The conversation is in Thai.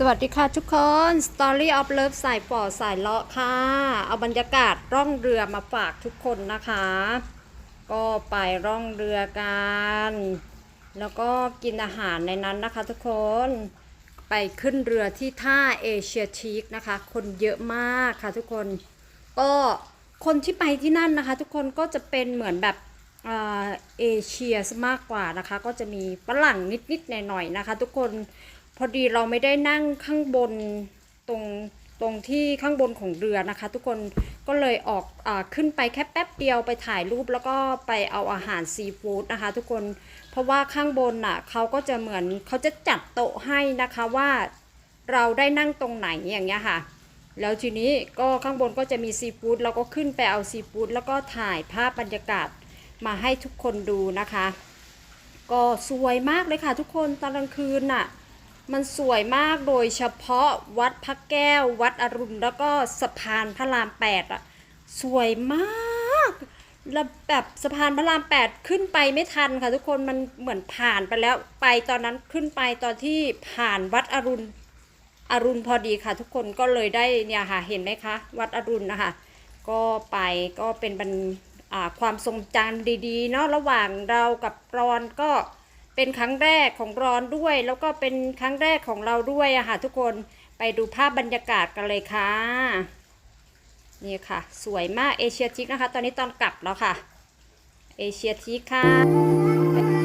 สวัสดีค่ะทุกคน Story of Love สายป่อสายเลาะค่ะ เอาบรรยากาศร่องเรือมาฝากทุกคนนะคะ ก็ไปร่องเรือกัน แล้วก็กินอาหารในนั้นนะคะทุกคน ไปขึ้นเรือที่ท่าเอเชียทีกนะคะ คนเยอะมากค่ะทุกคน ก็คนที่ไปที่นั่นนะคะ ทุกคนก็จะเป็นเหมือนแบบ เอเชียซะมากกว่านะคะ ก็จะมีฝรั่งนิดๆหน่อยๆนะคะ ทุกคนพอดีเราไม่ได้นั่งข้างบนตรงตรงที่ข้างบนของเรือนะคะ ทุกคนก็เลยออกอขึ้นไปแค่แป๊บเดียวไปถ่ายรูปแล้วก็ไปเอาอาหารซีฟู้ดนะคะ ทุกคนเพราะว่าข้างบนน่ะเขาก็จะเหมือนเขาจะจัดโต๊ะให้นะคะว่าเราได้นั่งตรงไหนอย่างเงี้ยค่ะ แล้วทีนี้ก็ข้างบนก็จะมีซีฟู้ดเราก็ขึ้นไปเอาซีฟู้ดแล้วก็ถ่ายภาพบรรยากาศ มาให้ทุกคนดูนะคะ ก็สวยมากเลยค่ะทุกคนตอนกลางคืนน่ะมันสวยมากโดยเฉพาะวัดพระแก้ว วัดอรุณแล้วก็สะพานพระรามแปดอะสวยมากแล้วแบบสะพานพระรามแปดขึ้นไปไม่ทันค่ะทุกคนมันเหมือนผ่านไปแล้วไปตอนนั้นขึ้นไปตอนที่ผ่านวัดอรุณอรุณพอดีค่ะ ทุกคนก็เลยได้เนี่ยค่ะเห็นไหมคะ วัดอรุณนะคะก็ไปก็เป็นบรร ความทรงจำดีๆเนาะระหว่างเรากับรอนก็เป็นครั้งแรกของรอนด้วย แล้วก็เป็นครั้งแรกของเราด้วยอะค่ะทุกคนไปดูภาพบรรยากาศกันเลยค่ะนี่ค่ะ สวยมากเอเชียทิกนะคะ ตอนนี้ตอนกลับแล้วค่ะ เอเชียทิกค่ะ